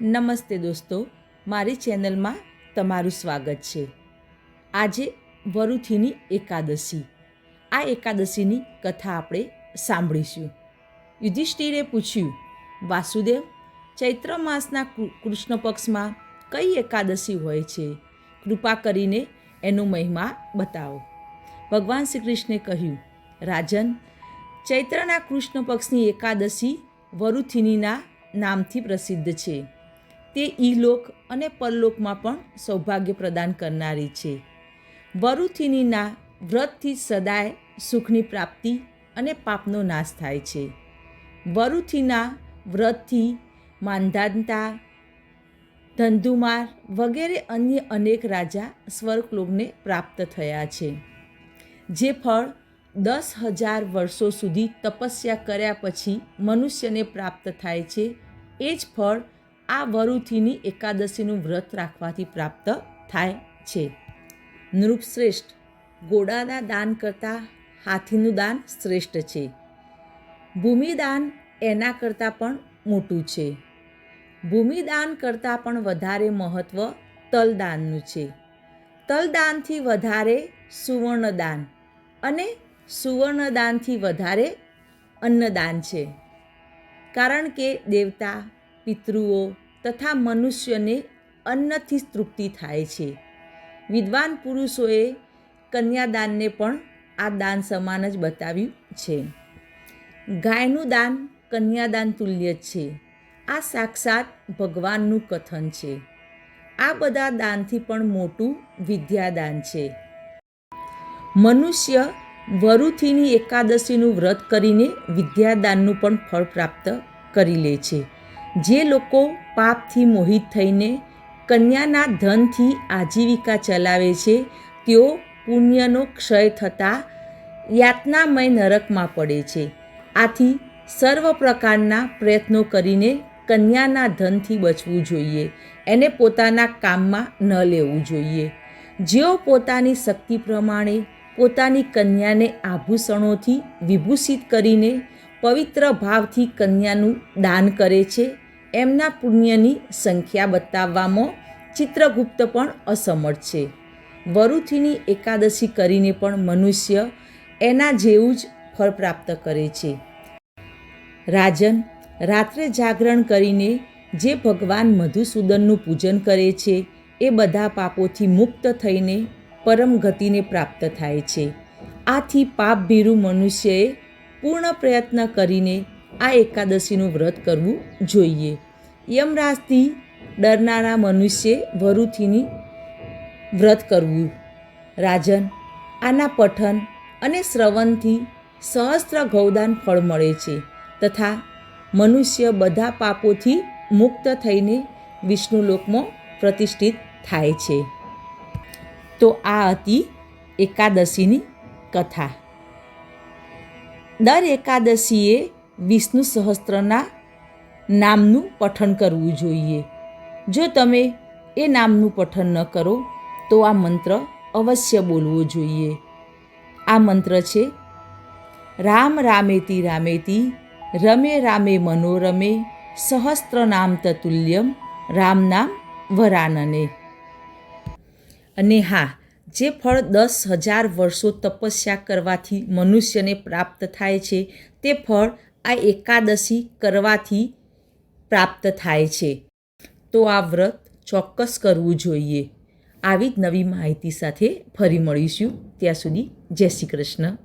નમસ્તે દોસ્તો, મારી ચેનલમાં તમારું સ્વાગત છે. આજે વરુથીની એકાદશી. આ એકાદશીની કથા આપણે સાંભળીશું. યુધિષ્ઠિરે પૂછ્યું, વાસુદેવ, ચૈત્ર માસના કૃષ્ણ પક્ષમાં કઈ એકાદશી હોય છે? કૃપા કરીને એનો મહિમા બતાવો. ભગવાન શ્રી કૃષ્ણે કહ્યું, રાજન, ચૈત્રના કૃષ્ણ પક્ષની એકાદશી વરુથિનીના નામથી પ્રસિદ્ધ છે. તે ઈલોક અને પરલોકમાં પણ સૌભાગ્ય પ્રદાન કરનારી છે. વરુથિનીના વ્રતથી સદાય સુખની પ્રાપ્તિ અને પાપનો નાશ થાય છે. વરુથીના વ્રતથી માંધાનતા ધંધુમાર વગેરે અન્ય અનેક રાજા સ્વર્ગલોકને પ્રાપ્ત થયા છે. જે ફળ દસ હજાર વર્ષો સુધી તપસ્યા કર્યા પછી મનુષ્યને પ્રાપ્ત થાય છે, એ જ ફળ આ વરુથીની એકાદશીનું વ્રત રાખવાથી પ્રાપ્ત થાય છે. નૃપશ્રેષ્ઠ ગોડાના દાન કરતાં હાથીનું દાન શ્રેષ્ઠ છે. ભૂમિદાન એના કરતાં પણ મોટું છે. ભૂમિદાન કરતાં પણ વધારે મહત્ત્વ તલદાનનું છે. તલદાનથી વધારે સુવર્ણદાન અને સુવર્ણદાનથી વધારે અન્નદાન છે. કારણ કે દેવતા પિતૃઓ તથા મનુષ્યને અન્નથી તૃપ્તિ થાય છે. વિદ્વાન પુરુષોએ કન્યાદાનને પણ આ દાન સમાન જ બતાવ્યું છે. ગાયનું દાન કન્યાદાન તુલ્ય છે. આ સાક્ષાત ભગવાનનું કથન છે. આ બધા દાનથી પણ મોટું વિદ્યાદાન છે. મનુષ્ય વરુથીની એકાદશીનું વ્રત કરીને વિદ્યાદાનનું પણ ફળ પ્રાપ્ત કરી લે છે. જે લોકો પાપથી મોહિત થઈને કન્યાના ધનથી આજીવિકા ચલાવે છે, તેઓ પુણ્યનો ક્ષય થતાં યાતનામય નરકમાં પડે છે. આથી સર્વ પ્રકારના પ્રયત્નો કરીને કન્યાના ધનથી બચવું જોઈએ. એને પોતાના કામમાં ન લેવું જોઈએ. જેઓ પોતાની શક્તિ પ્રમાણે પોતાની કન્યાને આભૂષણોથી વિભૂષિત કરીને પવિત્ર ભાવથી કન્યાનું દાન કરે છે એમના પુણ્યની સંખ્યા બતાવવામાં ચિત્રગુપ્ત પણ અસમર્થ છે. વરુથીની એકાદશી કરીને પણ મનુષ્ય એના જેવું જ ફળ પ્રાપ્ત કરે છે. રાજન, રાત્રે જાગરણ કરીને જે ભગવાન મધુસૂદનનું પૂજન કરે છે, એ બધા પાપોથી મુક્ત થઈને પરમ ગતિને પ્રાપ્ત થાય છે. આથી પાપભીરુ મનુષ્યએ પૂર્ણ પ્રયત્ન કરીને આ એકાદશીનું વ્રત કરવું જોઈએ. યમરાજથી ડરનારા મનુષ્યે વરુથીની વ્રત કરવું. રાજન, આના પઠન અને શ્રવણથી સહસ્ત્ર ગૌદાન ફળ મળે છે તથા મનુષ્ય બધા પાપોથી મુક્ત થઈને વિષ્ણુલોકમાં પ્રતિષ્ઠિત થાય છે. તો આ હતી એકાદશીની કથા. દર એકાદશીએ વિષ્ણુ સહસ્ત્રના નામનું પઠન કરવું જોઈએ. જો તમે એ નામનું પઠન ન કરો, તો આ મંત્ર અવશ્ય બોલવો જોઈએ. આ મંત્ર છે, રામ રામેતી રામેતી, રમે રામે મનોરમે સહસ્ત્ર નામ તતુલ્યમ, રામ નામ વરાનને. અને હા, જે ફળ દસ હજાર વર્ષો તપસ્યા કરવાથી મનુષ્યને પ્રાપ્ત થાય છે, તે ફળ આ એકાદશી કરવાથી પ્રાપ્ત થાય છે. તો આ વ્રત ચોક્કસ કરવું જોઈએ. આવી જ નવી માહિતી સાથે ફરી મળીશું. ત્યાં સુધી જય શ્રી કૃષ્ણ.